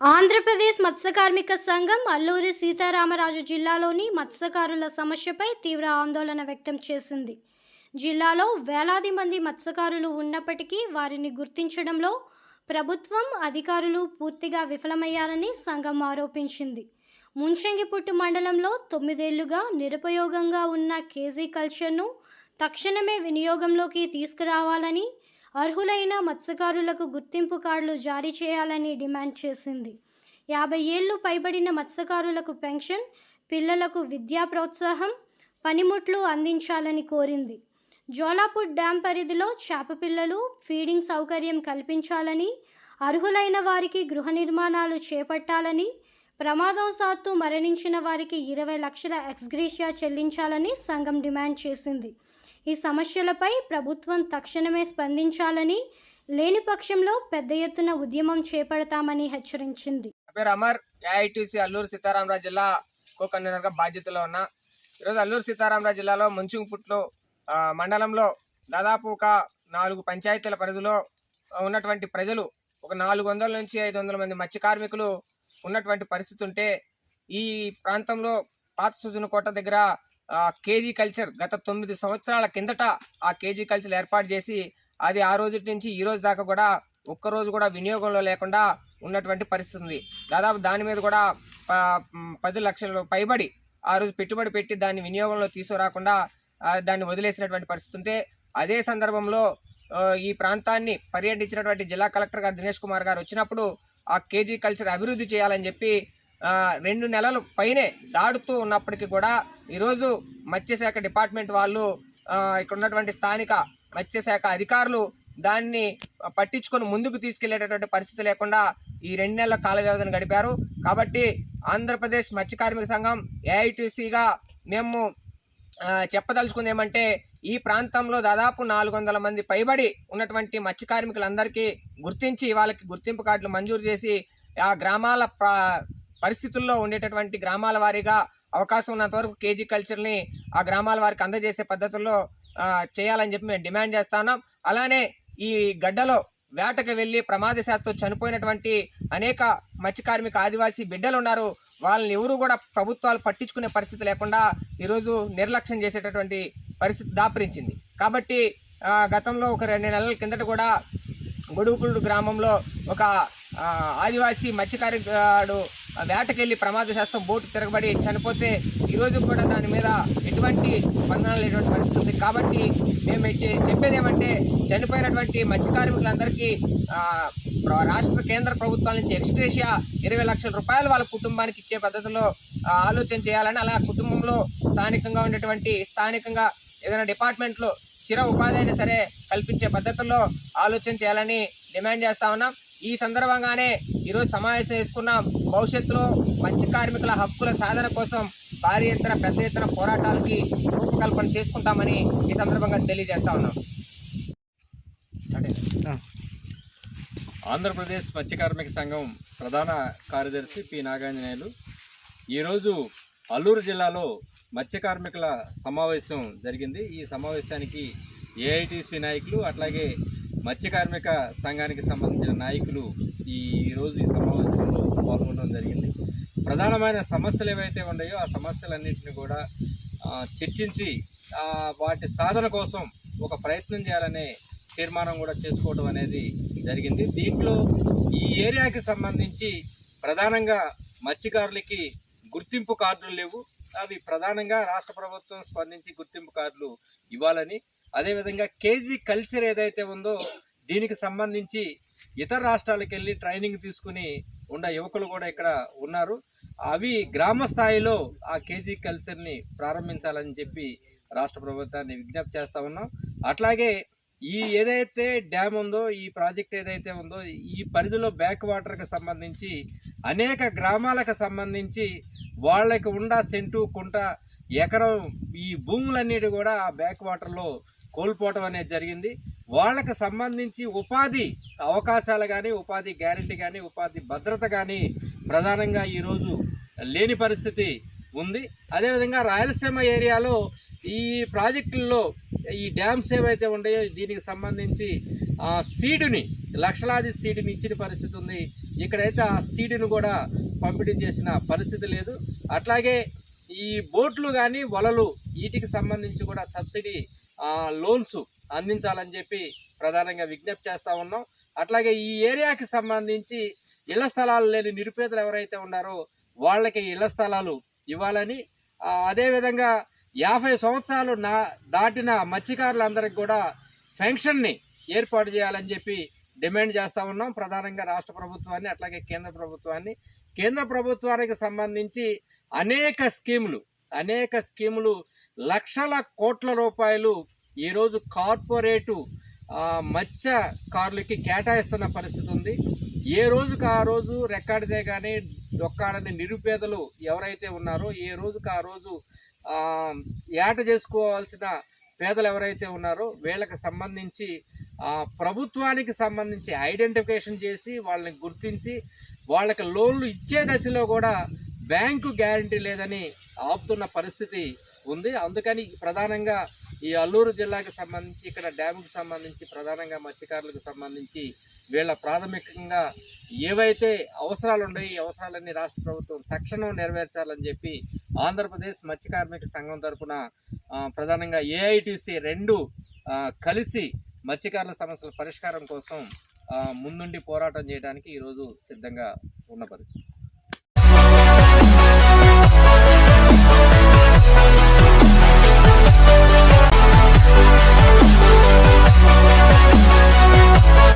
ఆంధ్రప్రదేశ్ మత్స్యకార్మిక సంఘం అల్లూరి సీతారామరాజు జిల్లాలోని మత్స్యకారుల సమస్యపై తీవ్ర ఆందోళన వ్యక్తం చేసింది. జిల్లాలో వేలాది మంది మత్స్యకారులు ఉన్నప్పటికీ వారిని గుర్తించడంలో ప్రభుత్వం అధికారులు పూర్తిగా విఫలమయ్యారని సంఘం ఆరోపించింది. ముంచంగిపుట్టు మండలంలో తొమ్మిదేళ్ళుగా నిరుపయోగంగా ఉన్న కేజీ కల్చర్ను తక్షణమే వినియోగంలోకి తీసుకురావాలని అర్హులైన మత్స్యకారులకు గుర్తింపు కార్డులు జారీ చేయాలని డిమాండ్ చేసింది. యాభై ఏళ్ళు పైబడిన మత్స్యకారులకు పెన్షన్ పిల్లలకు విద్యా ప్రోత్సాహం పనిముట్లు అందించాలని కోరింది. జోలాపూర్ డ్యాం పరిధిలో చేప పిల్లలు ఫీడింగ్ సౌకర్యం కల్పించాలని అర్హులైన వారికి గృహ నిర్మాణాలు చేపట్టాలని ప్రమాదవశాత్తు మరణించిన వారికి ఇరవై లక్షల ఎక్స్గ్రేషియా చెల్లించాలని సంఘం డిమాండ్ చేసింది. ఈ సమస్యలపై ప్రభుత్వం తక్షణమే స్పందించాలని లేని పక్షంలో పెద్ద ఎత్తున ఉద్యమం చేపడతామని హెచ్చరించింది. పేరు అమర్. ఏఐటీసీ అల్లూరు సీతారామరాజు జిల్లా కో బాధ్యతలో ఉన్న. ఈరోజు అల్లూరు సీతారామరాజు జిల్లాలో ముంచుంపుట్లో మండలంలో దాదాపు ఒక నాలుగు పంచాయతీల పరిధిలో ఉన్నటువంటి ప్రజలు ఒక నాలుగు వందల నుంచి ఐదు వందల మంది మత్స్య కార్మికులు ఉన్నటువంటి పరిస్థితి ఉంటే ఈ ప్రాంతంలో పాత సుజనకోట దగ్గర కేజీ కల్చర్ గత తొమ్మిది సంవత్సరాల కిందట ఆ కేజీ కల్చర్ ఏర్పాటు చేసి అది ఆ రోజు నుంచి ఈ రోజు దాకా కూడా ఒక్కరోజు కూడా వినియోగంలో లేకుండా ఉన్నటువంటి పరిస్థితి ఉంది. దాదాపు దాని మీద కూడా పది లక్షలు పైబడి ఆ రోజు పెట్టుబడి పెట్టి దాన్ని వినియోగంలో తీసుకురాకుండా దాన్ని వదిలేసినటువంటి పరిస్థితి ఉంటే అదే సందర్భంలో ఈ ప్రాంతాన్ని పర్యటించినటువంటి జిల్లా కలెక్టర్ గారు దినేష్ కుమార్ గారు వచ్చినప్పుడు ఆ కేజీ కల్చర్ అభివృద్ధి చేయాలని చెప్పి రెండు నెలలు పైనే దాడుతూ ఉన్నప్పటికీ కూడా ఈరోజు మత్స్యశాఖ డిపార్ట్మెంట్ వాళ్ళు ఇక్కడ ఉన్నటువంటి స్థానిక మత్స్యశాఖ అధికారులు దాన్ని పట్టించుకొని ముందుకు తీసుకెళ్ళేటటువంటి పరిస్థితి లేకుండా ఈ రెండు నెలల కాల వ్యవధిని గడిపారు. కాబట్టి ఆంధ్రప్రదేశ్ మత్స్య కార్మిక సంఘం ఏఐటీసీగా మేము చెప్పదలుచుకుంది ఏమంటే ఈ ప్రాంతంలో దాదాపు నాలుగు వందల మంది పైబడి ఉన్నటువంటి మత్స్య కార్మికులందరికీ గుర్తించి వాళ్ళకి గుర్తింపు కార్డులు మంజూరు చేసి ఆ గ్రామాల పరిస్థితుల్లో ఉండేటటువంటి గ్రామాల వారీగా అవకాశం ఉన్నంత వరకు కేజీ కల్చర్ని ఆ గ్రామాల వారికి అందజేసే పద్ధతుల్లో చేయాలని చెప్పి మేము డిమాండ్ చేస్తున్నాం అలానే ఈ గడ్డలో వేటకు వెళ్ళి ప్రమాదశాత్తు చనిపోయినటువంటి అనేక మత్స్య కార్మిక ఆదివాసీ బిడ్డలు ఉన్నారు. వాళ్ళని ఎవరు కూడా ప్రభుత్వాలు పట్టించుకునే పరిస్థితి లేకుండా ఈరోజు నిర్లక్ష్యం చేసేటటువంటి పరిస్థితి దాపరించింది. కాబట్టి గతంలో ఒక రెండు నెలల కిందట కూడా గొడుగుపుల్లు గ్రామంలో ఒక ఆదివాసీ మత్స్యకారుడు వేటకెళ్ళి ప్రమాదశాస్త్రం బోటు తిరగబడి చనిపోతే ఈరోజు కూడా దాని మీద ఎటువంటి స్పందన లేనటువంటి పరిస్థితి కాబట్టి మేము ఇచ్చే- చెప్పేది ఏమంటే చనిపోయినటువంటి మత్స్య కార్మికులందరికీ రాష్ట్ర కేంద్ర ప్రభుత్వాల నుంచి ఎక్స్ట్రేషియా ఇరవై లక్షల రూపాయలు వాళ్ళ కుటుంబానికి ఇచ్చే పద్ధతిలో ఆలోచన చేయాలని అలా కుటుంబంలో స్థానికంగా ఉండేటువంటి స్థానికంగా ఏదైనా డిపార్ట్మెంట్లో చిర ఉపాధి అయినా సరే కల్పించే పద్ధతుల్లో ఆలోచన చేయాలని డిమాండ్ చేస్తా ఉన్నాం. ఈ సందర్భంగానే ఈరోజు సమావేశం చేసుకున్నాం. భవిష్యత్తులో మత్స్య కార్మికుల హక్కుల సాధన కోసం భారీ ఎత్తున పెద్ద ఎత్తున పోరాటాలకి రూపకల్పన చేసుకుంటామని ఈ సందర్భంగా తెలియజేస్తా ఉన్నాం. ఆంధ్రప్రదేశ్ మత్స్య కార్మిక సంఘం ప్రధాన కార్యదర్శి పి. నాగాంజనేయులు. ఈరోజు అల్లూరు జిల్లాలో మత్స్య కార్మికుల సమావేశం జరిగింది. ఈ సమావేశానికి ఏఐటీసీ నాయకులు అట్లాగే మత్స్య కార్మిక సంఘానికి సంబంధించిన నాయకులు ఈ ఈరోజు ఈ సమావేశంలో పాల్గొనడం జరిగింది. ప్రధానమైన సమస్యలు ఏవైతే ఉన్నాయో ఆ సమస్యలన్నింటినీ కూడా చర్చించి వాటి సాధన కోసం ఒక ప్రయత్నం చేయాలనే తీర్మానం కూడా చేసుకోవడం అనేది జరిగింది. దీంట్లో ఈ ఏరియాకి సంబంధించి ప్రధానంగా మత్స్యకారులకి గుర్తింపు కార్డులు లేవు. అవి ప్రధానంగా రాష్ట్ర ప్రభుత్వం స్పందించి గుర్తింపు కార్డులు ఇవ్వాలని అదేవిధంగా కేజీ కల్చర్ ఏదైతే ఉందో దీనికి సంబంధించి ఇతర రాష్ట్రాలకు వెళ్ళి ట్రైనింగ్ తీసుకుని ఉన్న యువకులు కూడా ఇక్కడ ఉన్నారు. అవి గ్రామ స్థాయిలో ఆ కేజీ కల్చర్ని ప్రారంభించాలని చెప్పి రాష్ట్ర ప్రభుత్వాన్ని విజ్ఞప్తి చేస్తూ ఉన్నాం. అట్లాగే ఈ ఏదైతే డ్యామ్ ఉందో ఈ ప్రాజెక్ట్ ఏదైతే ఉందో ఈ పరిధిలో బ్యాక్ వాటర్కి సంబంధించి అనేక గ్రామాలకు సంబంధించి వాళ్ళకి ఉండ సెంటు కుంట ఎకరం ఈ భూములన్నిటి కూడా ఆ బ్యాక్ వాటర్లో కోల్పోవటం అనేది జరిగింది. వాళ్ళకి సంబంధించి ఉపాధి అవకాశాలు కానీ ఉపాధి గ్యారెంటీ కానీ ఉపాధి భద్రత కానీ ప్రధానంగా ఈరోజు లేని పరిస్థితి ఉంది. అదేవిధంగా రాయలసీమ ఏరియాలో ఈ ప్రాజెక్టుల్లో ఈ డ్యామ్స్ ఏవైతే ఉన్నాయో దీనికి సంబంధించి ఆ, సీడుని లక్షలాది సీడుని ఇచ్చిన పరిస్థితి ఉంది. ఇక్కడైతే ఆ సీడును కూడా పంపిణీ చేసిన పరిస్థితి లేదు. అట్లాగే ఈ బోట్లు కానీ వలలు వీటికి సంబంధించి కూడా సబ్సిడీ లోన్స్ అందించాలని చెప్పి ప్రధానంగా విజ్ఞప్తి చేస్తూ ఉన్నాం. అట్లాగే ఈ ఏరియాకి సంబంధించి ఇళ్ళ స్థలాలు లేని నిరుపేదలు ఎవరైతే ఉన్నారో వాళ్ళకి ఇళ్ళ స్థలాలు ఇవ్వాలని అదేవిధంగా యాభై సంవత్సరాలు నా దాటిన మత్స్యకారులందరికీ కూడా పెన్షన్ని ఏర్పాటు చేయాలని చెప్పి డిమాండ్ చేస్తూ ఉన్నాం. ప్రధానంగా రాష్ట్ర ప్రభుత్వాన్ని అట్లాగే కేంద్ర ప్రభుత్వాన్ని. కేంద్ర ప్రభుత్వానికి సంబంధించి అనేక స్కీములు అనేక స్కీములు లక్షల కోట్ల రూపాయలు ఈరోజు కార్పొరేటు మత్స్య మత్స్యకారులకి కేటాయిస్తున్న పరిస్థితి ఉంది. ఏ రోజుకు ఆ రోజు రెక్కాడితే కానీ దొక్కాడని నిరుపేదలు ఎవరైతే ఉన్నారో ఏ రోజుకు ఆ రోజు ఏట చేసుకోవాల్సిన పేదలు ఎవరైతే ఉన్నారో వీళ్ళకి సంబంధించి ప్రభుత్వానికి సంబంధించి ఐడెంటిఫికేషన్ చేసి వాళ్ళని గుర్తించి వాళ్ళకి లోన్లు ఇచ్చే దశలో కూడా బ్యాంకు గ్యారంటీ లేదని ఆపుతున్న పరిస్థితి ఉంది. అందుకని ప్రధానంగా ఈ అల్లూరు జిల్లాకు సంబంధించి ఇక్కడ డ్యాముకు సంబంధించి ప్రధానంగా మత్స్యకారులకు సంబంధించి వీళ్ళ ప్రాథమికంగా ఏవైతే అవసరాలు ఉన్నాయో ఈ అవసరాలన్నీ రాష్ట్ర ప్రభుత్వం తక్షణం నెరవేర్చాలని చెప్పి ఆంధ్రప్రదేశ్ మత్స్య కార్మిక సంఘం తరఫున ప్రధానంగా ఏఐటిసి రెండు కలిసి మత్స్యకారుల సమస్యల పరిష్కారం కోసం ముందుండి పోరాటం చేయడానికి ఈరోజు సిద్ధంగా ఉన్న పరిస్థితి.